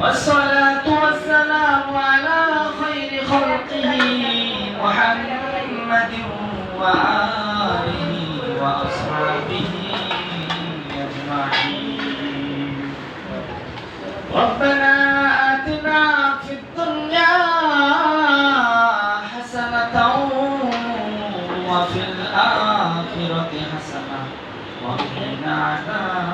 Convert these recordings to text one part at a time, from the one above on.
والصلاة والسلام على خير خلقه محمد وآله وأصحابه أجمعين. ربنا آتنا في الدنيا حسنة وفي الآخرة حسنة وقنا عذاب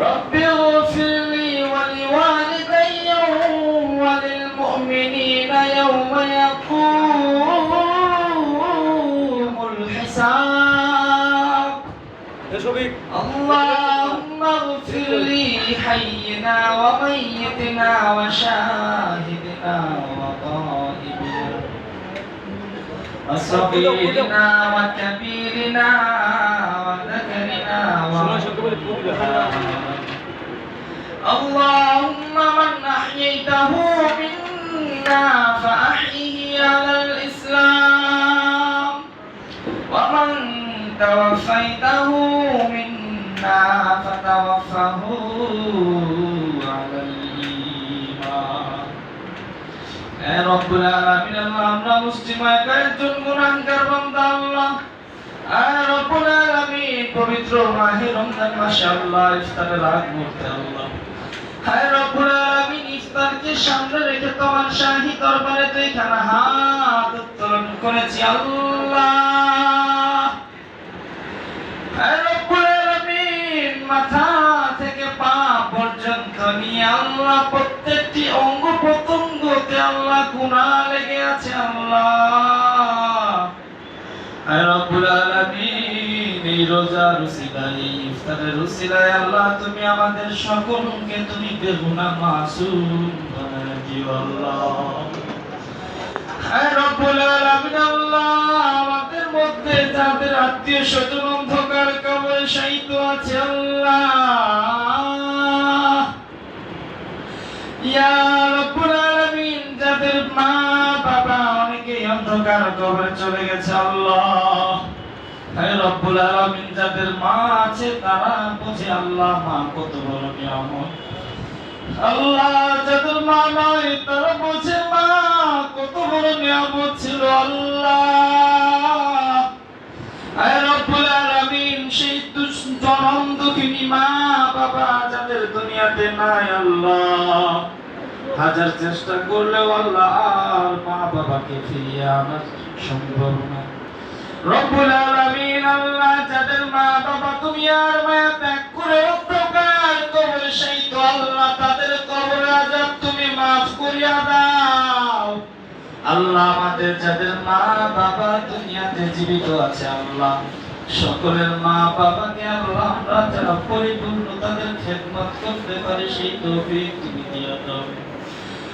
رب اغفر لي ولوالدي وللمؤمنين يوم يقوم الحساب. اللهم اغفر لي حينا وميتنا وشاهدنا وصغيرنا وكبيرنا وذكرنا اللهم من أحييته منا فأحيه على الإسلام. ومن توفيته منا فتوفه রব্বুল আলামিন, আল্লাহ, আমরা মুসলিম গুনাহগার বান্দা, আল্লাহ। আর রব্বুল আলামিন পবিত্র মাহে রমজান মাসে আল্লাহ ইফতারের আগ মুহূর্তে আল্লাহ। হায় রব্বুল আলামিন, ইফতারকে সামনে রেখে তোমার শাহী দরবারে তুই খানা হাত উত্তোলন করেছি, আল্লাহ। প্রত্যঙ্গতে আল্লাহ গুনাহ লেগে আছে আল্লাহ। রব্বুল আলামিন, এই এই ইফতারের উসিলায় আল্লাহ তুমি আমাদের সকলকে তুমি বেগুনাহ মাসুম দিও আল্লাহ। মধ্যে আত্মীয় আছে, আল্লাহ। ইয়া অন্ধকার কবরে চলে গেছে আল্লাহ। হে রব্বুল আলামিন, যাদের মা আছে, তারা বুঝে আল্লাহ মা কত বড় নিয়ামত। আল্লাহ যাদের মা নাই, তারা বুঝে মা কত বড় নিয়ামত ছিল আল্লাহ। হে রব্বুল আলামিন, সেই জনম দুঃখিনী মা বাবা যাদের দুনিয়াতে নাই আল্লাহ। হাজার চেষ্টা করলেও আল্লাহ আর মা বাবাকে ফিরিয়ে সম্ভব না রব্বুল আলামিন আল্লাহ, যাদের মা বাবা তুমি আর মায়া ত্যাগ করে সেই তো আল্লাহ তাদের আজাব তুমি মাফ করিয়া দাও। আল্লাহ আমাদের যাদের মা বাবা দুনিয়াতে জীবিত আছে, আল্লাহ সকলের মা বাবাকে আল্লাহ আমরা যারা পরিপূর্ণ তাদের খেদমত করতে পারি, সেই তৌফিক তুমি দিয়ে দাও।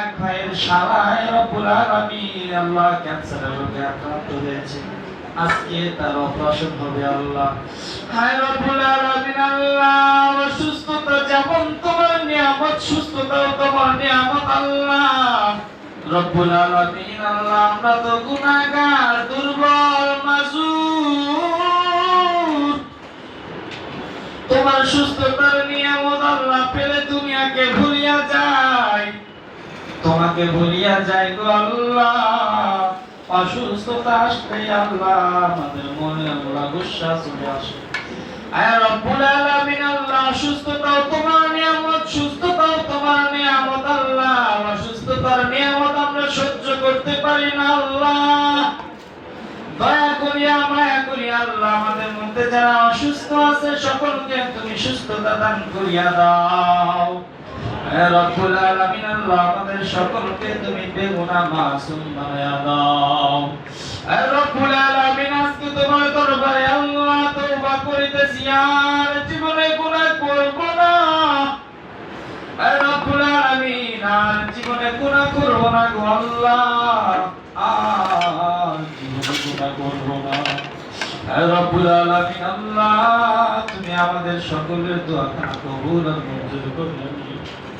এক ভাইয়ের আজকে তার হবে আল্লাহ। অসুস্থতা যেমন তোমার নিয়ামত, সুস্থতাও তোমার নিয়ামত, আল্লাহ। আল্লাহ তো দুর্বল তোমার সুস্থতার নিয়ামত তোমাকে ভুলিয়া যায় গো আল্লাহ। অসুস্থতা আসলে আল্লাহ আমাদের মনে আল্লাহ গুসা চলে আসে। অসুস্থতার আমরা সহ্য করতে পারি আল্লাহ। দয়া করিয়া করিয়া আল্লাহ, আমাদের মধ্যে অসুস্থ আছে, সকলকে তুমি সুস্থতা দান করিয়া দাও। রব্বুল আলামিন, আল্লাহ আমাদের সকলকে তুমি বেগুনাহ মাসুম বানায়া দাও। হে রব্বুল আলামিন, আজকে তোমার দরবারে আল্লাহ তওবা করিতেছি, আর জীবনে গুনাহ করব না। হে রব্বুল আর জীবনে গুনাহ করব না আল্লাহ। আর জীবনে গুনাহ না। রব্বুল তুমি আমাদের সকলের দোয়া কবুল আর মঞ্জুর করে। নিও হে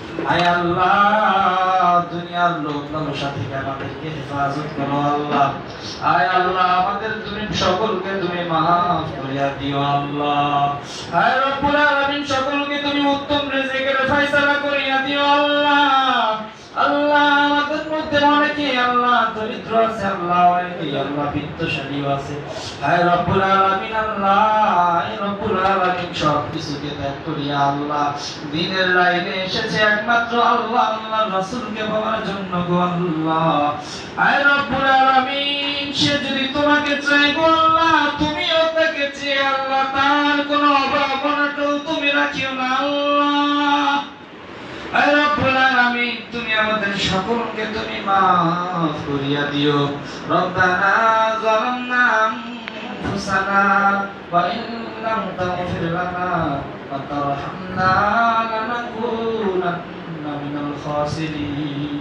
আয় আল্লাহ, দুনিয়ার লোক লালসা থেকে আমাদেরকে হেফাজত করো আল্লাহ। আয় আল্লাহ, আমাদের তুমি সকলকে তুমি মাফ করিয়া দিও আল্লাহ। আয় রব্বুল আলামিন, সকলকে তুমি উত্তম রিজিকের ফয়সালা করিয়া দিও আল্লাহ আল্লাহ আমাদের মধ্যে অনেকে আছে আল্লাহ আল্লাহ আছে। হায় রব্বুল আলামিন, আল্লাহ রব্বুল আলামিন সব কিছুকে ত্যাগ করিয়া আল্লাহ। দিনের লাইনে এসেছে একমাত্র আল্লাহ আল্লাহ রাসূলকে পাওয়ার জন্য গো আল্লাহ। হায় রব্বুল আলামিন, সে যদি তোমাকে চাই গো আল্লাহ, তুমিও তাকে চেয়ে আল্লাহ, তার কোনো অভাব তুমি রাখিও না আল্লাহ আয় রব্বুল আলামিন তুমি আমাদের সকলকে তুমি মাফ করিয়া দিও। রব্বানা জালামনা আনফুসানা ওয়া ইন লাম তাগফির লানা ওয়া তারহামনা লানাকুনান্না মিনাল খাসিরিন।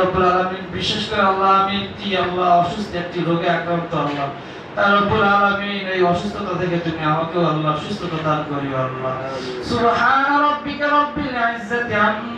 রব্বুল আলামিন বিশেষ করে আল্লাহ আমি একটি আল্লাহ অসুস্থ একটি রোগে আক্রান্ত আল্লাহ। তার আলামিন এই অসুস্থতা থেকে তুমি আমাকেও আল্লাহ সুস্থতা দান করিও আল্লাহ। সুবহান রাব্বিকা ইজ্জাতি আম্মা